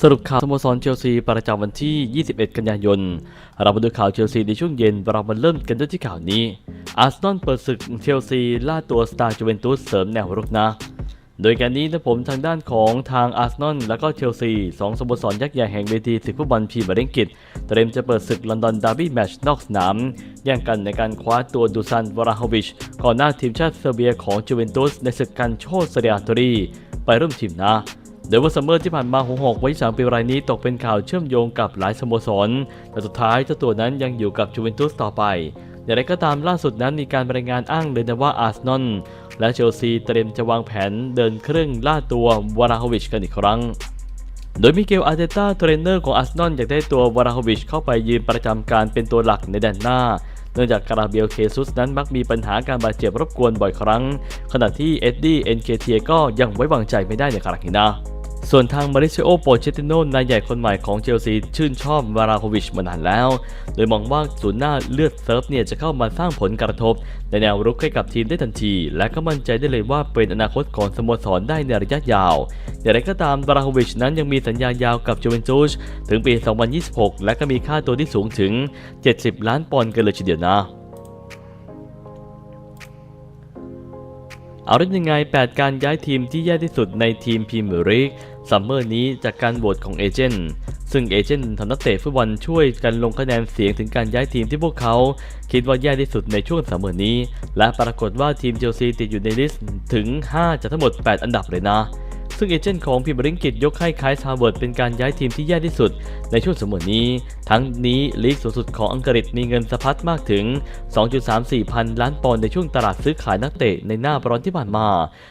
สรุปข่าวสโมสรเชลซีประจำวันที่ 21 กันยายน เรามาดูข่าวเชลซีในช่วงเย็น เรามาเริ่มกันด้วยที่ข่าวนี้ อาร์เซนอลเปิดศึกเชลซีล่าตัวสตาร์จูเวนตุสเสริมแนวรุกนะ โดยการนี้นะผมทางด้านของทางอาร์เซนอลและก็เชลซีสองสโมสรยักษ์ใหญ่แห่งเวทีศึกฟุตบอลพรีเมียร์ลีกเตรียมจะเปิดศึกลอนดอนดาร์บี้แมตช์นอกสนามแย่งกันในการคว้าตัวดูซันวราโฮวิชก่อนหน้าทีมชาติเซอร์เบียของจูเวนตุสในศึกการโชว์เซเรียตอรีไปร่วมทีมนะ โดยว่าซัมเมอร์ที่ผ่านมาหงหกไว้สามปีรายนี้ตกเป็นข่าวเชื่อมโยงกับหลายสโมสร แต่สุดท้ายเจ้าตัวนั้นยังอยู่กับจูเวนตุสต่อไป อย่างไรก็ตามล่าสุดนั้นมีการรายงานอ้างเลยนะว่าอาร์เซนอลและเชลซีเตรียมจะวางแผนเดินเครื่องล่าตัววาราโฮวิชกันอีกครั้งโดยมิเกลอาร์เตต้าเทรนเนอร์ของอาร์เซนอลอยากได้ตัววาราโฮวิชเข้าไปยืนประจำการเป็นตัวหลักในแดนหน้า เนื่องจากคาราเบลเคซุสนั้นมักมีปัญหาการบาดเจ็บรบกวนบ่อยครั้ง ขณะที่เอ็ดดี้เอ็นเคเทียก็ยังไว้วางใจไม่ได้ในครั้งนี้นะ ส่วนทางมาริเชโอโปเชติโนนายใหญ่คนใหม่ของเชลซีชื่นชอบวาราโควิชมานานแล้ว โดยมองว่าศูนย์หน้าเลือดเซิร์ฟเนี่ยจะเข้ามาสร้างผลกระทบ ในแนวรุกให้กับทีมได้ทันที และก็มั่นใจได้เลยว่าเป็นอนาคตของสโมสรได้ในระยะยาว อย่างไรก็ตามวาราโควิชนั้นยังมีสัญญายาวกับจูเวนตุสถึงปี 2026 และก็มีค่าตัวที่สูงถึง 70 ล้านปอนด์กันเลยทีเดียวนะเอาเรื่องยังไง 8 การย้ายทีมที่แย่ที่สุดในทีมพรีเมียร์ลีก ซัมเมอร์นี้จากการโหวตของเอเจนต์ซึ่งเอเจนต์ทำนักเตะฟุตบอลช่วยกันลงคะแนนเสียงถึงการย้ายทีมที่พวกเขา คิดว่าแย่ที่สุดในช่วงซัมเมอร์นี้ และปรากฏว่าทีมเชลซีติดอยู่ในลิสต์ถึง 5 จากทั้งหมด 8 อันดับเลยนะ ซึ่งเอเจนต์ของพรีเมียร์ลีกอังกฤษยกให้คายซาเวิร์ดเป็นการย้ายทีมที่แย่ที่สุด ในช่วงสมัยนี้ ทั้งนี้ลีกสูงสุดของอังกฤษมีเงินสะพัดมากถึง 2.34 พันล้านปอนด์ในช่วงตลาดซื้อขายนักเตะในหน้าร้อนที่ผ่านมา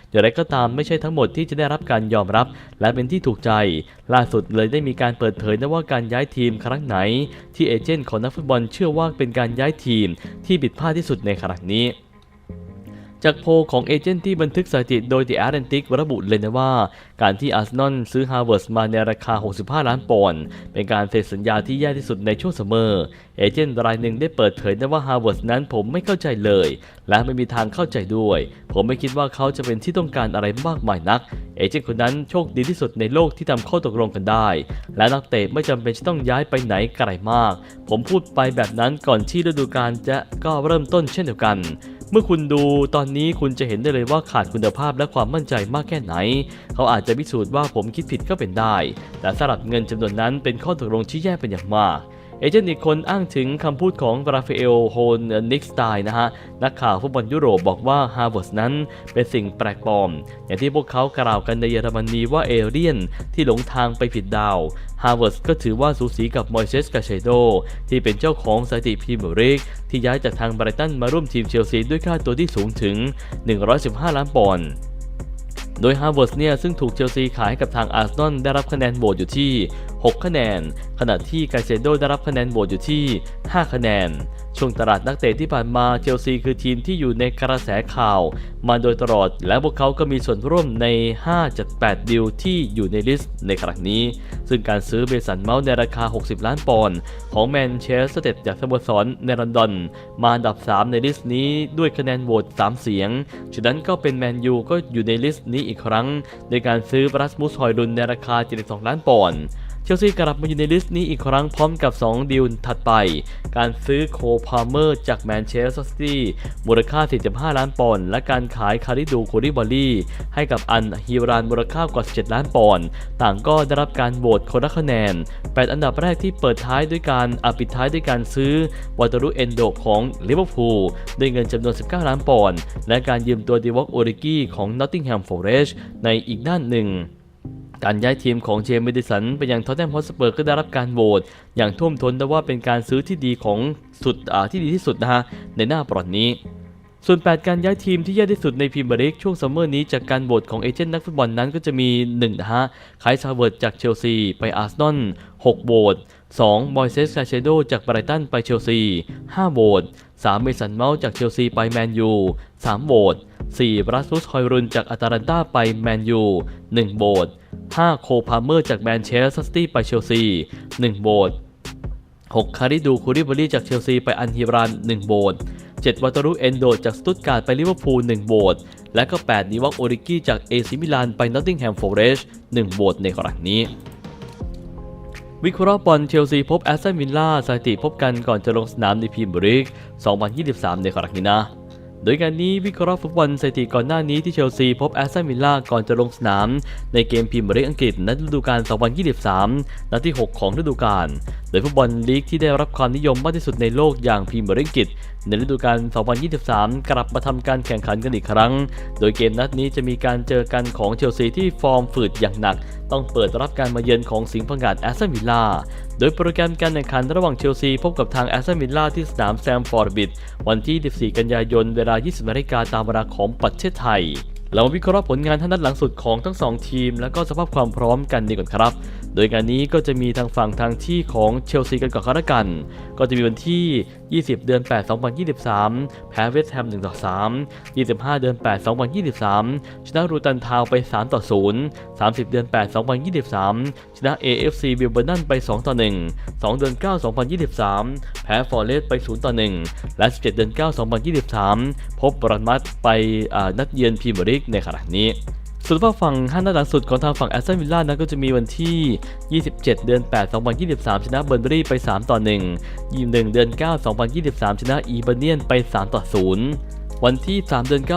อย่างไรก็ตามไม่ใช่ทั้งหมดที่จะได้รับการยอมรับ และเป็นที่ถูกใจ ล่าสุดเลยได้มีการเปิดเผยนะว่าการย้ายทีมครั้งไหน ที่เอเจนต์ของนักฟุตบอลเชื่อว่าเป็นการย้ายทีมที่ผิดพลาดที่สุดในครั้งนี้ จากโพลของเอเจนต์ที่บันทึกสถิติโดย The Atlantic ระบุเลยนะว่า การที่อาร์เซนอลซื้อฮาร์วาร์ดมาในราคา 65 ล้านปอนด์เป็นการเซ็นสัญญาที่แย่ที่สุดในช่วงซัมอเอเจนต์รายหนึ่งได้เปิดเผยนะว่าฮาร์วาร์ดนั้นผมไม่เข้าใจเลย และไม่มีทางเข้าใจด้วย ผมไม่คิดว่าเขาจะเป็นที่ต้องการอะไรมากมายนัก เอเจนต์คนนั้นโชคดีที่สุดในโลกที่ทำข้อตกลงกันได้ และนักเตะไม่จำเป็นจะต้องย้ายไปไหนไกลมาก ผมพูดไปแบบนั้นก่อนที่ฤดูกาลจะก็เริ่มต้นเช่นเดียวกัน เมื่อคุณดูตอนนี้คุณจะเห็นได้เลยว่าขาดคุณภาพและความมั่นใจมากแค่ไหน เขาอาจจะพิสูจน์ว่าผมคิดผิดก็เป็นได้ แต่สำหรับเงินจำนวนนั้นเป็นข้อตกลงที่แย่เป็นอย่างมาก เอเจนต์อีกคนอ้างถึงคำพูดของราฟาเอลโฮนนิกสไตน์นะฮะ นักข่าวฟุตบอลยุโรปบอกว่าฮาร์วาร์ดนั้นเป็นสิ่งแปลกปลอม อย่างที่พวกเขากล่าวกันในเยอรมนีว่าเอเลียนที่หลงทางไปผิดดาวฮาร์วาร์ดก็ถือว่าสูสีกับมอยเซสกาเชโดที่เป็นเจ้าของสถิติพรีเมียร์ลีกที่ย้ายจากทางไบรตันมาร่วมทีมเชลซีด้วยค่าตัวที่สูงถึง 115 ล้านปอนด์โดยฮาร์วาร์ดเนี่ยซึ่งถูกเชลซีขายให้กับทางอาร์เซนอลได้รับคะแนนโหวตอยู่ที่ 6 คะแนน ขณะที่กาเซโดได้รับคะแนนโหวตอยู่ที่ 5 คะแนน ช่วงตลาดนักเตะที่ผ่านมาเชลซีคือทีมที่อยู่ในกระแสข่าว มาโดยตลอด และพวกเขาก็มีส่วนร่วมใน5จาก8ดิวที่อยู่ในลิสต์ในครั้งนี้ ซึ่งการซื้อเบสันเมาส์ในราคา 60 ล้านปอนด์ของแมนเชสเตอร์จากสโมสรในลอนดอน มาอันดับ 3 ในลิสต์นี้ด้วยคะแนนโหวต 3 เสียง ฉะนั้นก็เป็นแมนยูก็อยู่ในลิสต์นี้อีกครั้งในการซื้อบรัสมุสฮอยลุนในราคา 72 ล้านปอนด์ เชลซีกลับมาอยู่ในลิสต์นี้อีกครั้งพร้อมกับ 2ดีลถัดไป การซื้อโคพาเมอร์จากแมนเชสเตอร์ซิตี้มูลค่า 45 ล้านปอนด์และการขายคาริดูโคดิบอลี่ให้กับอันฮิรานมูลค่ากว่า 17 ล้านปอนด์ต่างก็ได้รับการโหวตคนละคะแนน 8 อันดับแรกที่เปิดท้ายด้วยการอปิดท้ายด้วยการซื้อวอตารุเอนโดของลิเวอร์พูลด้วยเงินจำนวน 19 ล้านปอนด์และการยืมตัวดีวอกโอริกี้ของนอตติงแฮมฟอเรสในอีกด้านหนึ่ง การย้ายทีมของเจมส์เมดิสันไปยังท็อตแนมฮอตสเปอร์ก็ได้รับการโหวตอย่างท่วมท้นแต่ว่าเป็นการซื้อที่ดีของสุดที่ดีที่สุดนะฮะในหน้าปลอดนี้ ส่วน 8 การย้ายทีมที่แย่ที่สุดในพรีเมียร์ลีกช่วงซัมเมอร์นี้จากการโหวตของเอเจนต์นักฟุตบอลนั้นก็จะมี1นะฮะไคายซาเวิร์ดจากเชลซีไปอาร์เซนอล6โหวต2บอยเซสคาเชโดจากไบรตันไปเชลซี5โหวต3เมสันเมาส์จากเชลซีไปแมนยู3โหวต4บรัสมุสฮอยรุนจากอาตาลันตาไปแมนยู1โหวต 5 โคพาเมอร์จากแมนเชสเตอร์ซิตี้ไปเชลซี 1โหวต6คาริดูคูริบอรี่จากเชลซีไปอันฮิรัน1โหวต7วัตรุเอนโดจากสตุตการ์ดไปลิเวอร์พูล 1โหวตและก็ 8 นิวักโอริกี้จากเอซิมิลานไปนอตติงแฮมฟอร์เรส1โหวตในครั้งนี้ วิเคราะห์บอลเชลซีพบแอสตันวิลล่าสถิติพบกันก่อนจะลงสนามในพรีเมียร์ลีก 2023 ในครั้งนี้นะ โดยการนี้วิเคราะห์ฟุตบอลสถิติก่อนหน้านี้ที่เชลซีพบแอสตันวิลล่าก่อนจะลงสนาม ในเกมพรีเมียร์ลีกอังกฤษในฤดูกาล2023 นัดที่ 6 ของฤดูกาล โดยฟุตบอลลีกที่ได้รับความนิยมมากที่สุดในโลกอย่างพรีเมียร์ลีกอังกฤษในฤดูกาล 2023 กลับมาทำการแข่งขันกันอีกครั้ง โดยเกมนัดนี้จะมีการเจอกันของเชลซีที่ฟอร์มฝืดอย่างหนัก ต้องเปิดรับการมาเยือนของสิงห์พังกาดแอสตันวิลล่า โดยโปรแกรมการแข่งขันระหว่างเชลซีพบกับทางแอสตันวิลล่าที่สนามแซมฟอร์ดบิดวันที่ 14 กันยายน เวลา 20นาฬิกาตามเวลาของประเทศไทย เรามาวิเคราะห์ผลงานท่านัดหลังสุดของทั้งสองทีม และก็สภาพความพร้อมกันดีก่อนครับ โดยการนี้ก็จะมีทางฝั่งทางที่ของเชลซีกันก่อนครับกัน ก็จะมีวันที่ 20 เดือน 8 2023 แพ้เวสต์แฮม1ต่อ3 25 เดือน 8 2023 ชนะรูตันทาวไป3ต่อ0 30 เดือน 8 2023 ชนะ AFC บิลเบอร์นันไป2ต่อ1 2 เดือน 9 2023 แพ้ฟอร์เรสต์ไป0ต่อ1และ 17 เดือน 9 2023 พบบรันมัดไปนัดเยือนพรีเมียร์ลีกในขณะนี้ส่วนฝากฝั่งห้านัดหลังสุดของทางฝั่งแอสตันวิลล่านั้นก็จะมีวันที่ 27 เดือน 8 2023 ชนะเบิร์นบรี่ไป 3 ต่อ 1 21 เดือน 9 2023 ชนะอีเบเนียนไป 3 ต่อ 0 วันที่ 3 เดือน 9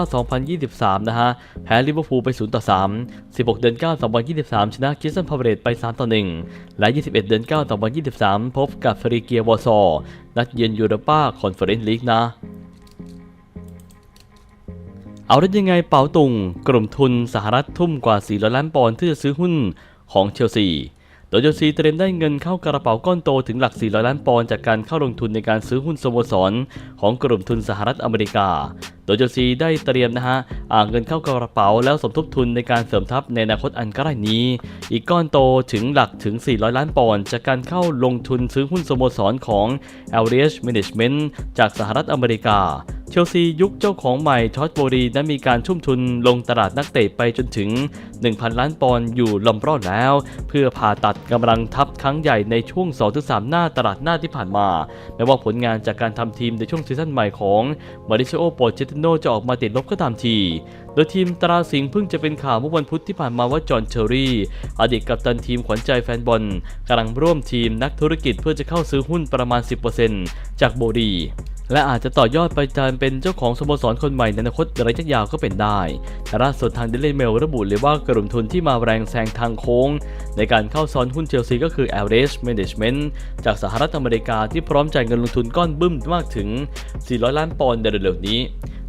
2023 นะฮะแพ้ลิเวอร์พูลไป 0 ต่อ 3 16 เดือน 9 2023 ชนะคิสตันพาวเวตไป 3 ต่อ 1 และ 21 เดือน 9 2023 พบกับฟรีเกียวอร์ซอนัดเยือนยูโรปาคอนเฟอเรนซ์ลีกนะ เอาได้ยังไงเป๋าตุง กลุ่มทุนสหรัฐทุ่มกว่า 400 ล้านปอนด์ที่จะซื้อหุ้นของเชลซี โดยเชลซีเตรียมได้เงินเข้ากระเป๋าก้อนโตถึงหลัก 400 ล้านปอนด์จากการเข้าลงทุนในการซื้อหุ้นสโมสร ของกลุ่มทุนสหรัฐอเมริกา โดยเชลซีได้เตรียมนะฮะอ่าเงินเข้ากระเป๋าแล้วสมทบทุนในการเสริมทัพในอนาคตอันใกล้นี้ อีกก้อนโตถึงหลักถึง 400 ล้านปอนด์จากการเข้าลงทุนซื้อหุ้นสโมสรของ l r h Management จากสหรัฐอเมริกา เชลซียุคเจ้าของใหม่ทอดโบรีนั้นมีการทุ่มทุนลงตลาดนักเตะไปจนถึง 1,000 ล้านปอนด์อยู่ลำรอดแล้ว เพื่อผ่าตัดกำลังทัพครั้งใหญ่ในช่วง 2-3 หน้าตลาดหน้าที่ผ่านมา แม้ว่าผลงานจากการทำทีมในช่วงซีซั่นใหม่ของมาริ c โอโปเจติโนจะออกมาติดลบก็ตามที โดยทีมตราสิงห์เพิ่งจะเป็นข่าวเมื่อวันพุธที่ผ่านมาว่าจอห์นเชอรี่ อดีตกัปตันทีมขวัญใจแฟนบอลกำลังร่วมทีมนักธุรกิจเพื่อจะเข้าซื้อหุ้นประมาณ 10%จากโบรี และอาจจะต่อยอดไปจานเป็นเจ้าของสโมสรคนใหม่ในอนาคตระยะยาวก็เป็นได้ แต่ล่าสุดทางเดลิเมลระบุเลยว่ากลุ่มทุนที่มาแรงแซงทางโค้ง ในการเข้าซ้อนหุ้นเชลซีก็คือ l r h Management จากสหรัฐอเมริกาที่พร้อมจ่ายเงินลงทุนก้อนบึ้มมากถึง 400 ล้านปอนด์ในเร็วๆนี้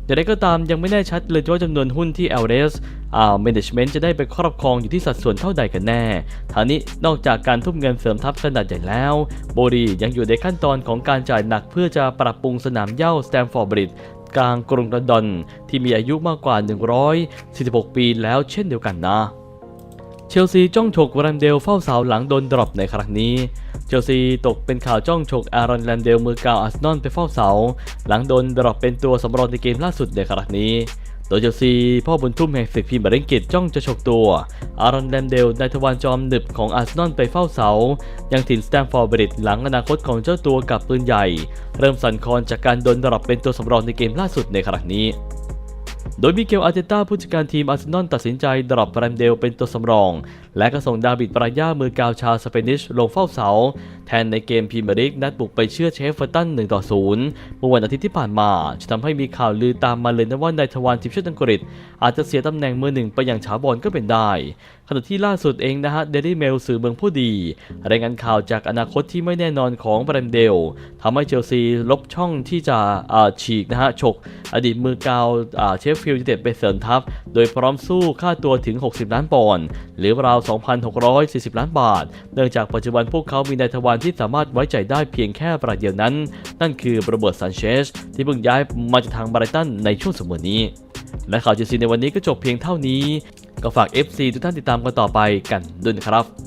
อย่างไรก็ตามยังไม่แน่ชัดเลยว่าจำนวนหุ้นที่ l r s อ่า Management จะได้ไปครอบครองอยู่ที่สัดส่วนเท่าใดกันแน่ทางนี้นอกจากการทุ่มเงินเสริมทัพขนาดใหญ่แล้ว โบรียังอยู่ในขั้นตอนของการจ่ายหนักเพื่อจะปรับปรุงสนามเย่าสแตมฟอร์ดบริดกลางกรุงลอนดอนที่มีอายุมากกว่า 146 ปีแล้วเช่นเดียวกันนะ เชลซีจ้องฉกแรมเดลเฝ้าเสาหลังโดนดรอปในครั้งนี้ เชลซีตกเป็นข่าวจ้องฉกอารอนแรมเดลมือเก่าอาร์เซนอลไปเฝ้าเสา หลังโดนดรอปเป็นตัวสำรองในเกมล่าสุดในครั้งนี้ โดยเชลซีพ่อบุญทุ่มแห่งศึกพรีเมียร์ลีกอังกฤษจ้องจะฉกตัว อารอนแรมเดลนายทวารจอมหนึบของอาร์เซนอลไปเฝ้าเสา ยังถิ่นสแตมฟอร์บริดหลังอนาคตของเจ้าตัวกับปืนใหญ่ เริ่มสั่นคลอนจากการโดนดรอปเป็นตัวสำรองในเกมล่าสุดในครั้งนี้ โดยมิเกลอาร์เตต้าผู้จัดการทีมอาร์เซนอลตัดสินใจดรอปแรมเดลเป็นตัวสำรอง และก็ส่งดาวิดปรายามือกาวชาวสเปนิชลงเฝ้าเสา แทนในเกมพรีเมียร์ลีกนัดบุกไปเชื่อเชฟเฟอร์ตัน1ต่อ0เมื่อวันอาทิตย์ที่ผ่านมาจะทำให้มีข่าวลือตามมาเลยนะว่านายทวารทีมชาติอังกฤษ อาจจะเสียตำแหน่งมือหนึ่งไปอย่างฉาบอนก็เป็นได้ ขณะที่ล่าสุดเองนะฮะเดลี่เมลสื่อเมืองผู้ดี รายงานข่าวจากอนาคตที่ไม่แน่นอนของแบรมเดลทำให้เชลซีลบช่องที่จะอ่าฉีกนะฮะฉกอดีตมือกาวอ่าเชฟฟิลด์ยูไนเต็ดไปเสริมทัพ โดยพร้อมสู้ค่าตัวถึง 60 ล้านปอนด์หรือราว2,640 ล้านบาท เนื่องจากปัจจุบันพวกเขามีนายทวารที่สามารถไว้ใจได้เพียงแค่ประเดียวนั้น นั่นคือโรเบิร์ตซันเชสที่เพิ่งย้ายมาจากทางไบรตันในช่วงสมัยนี้ และข่าวเชลซีในวันนี้ก็จบเพียงเท่านี้ ก็ฝาก FC ทุกท่านติดตามกันต่อไปกันด้วยนะครับ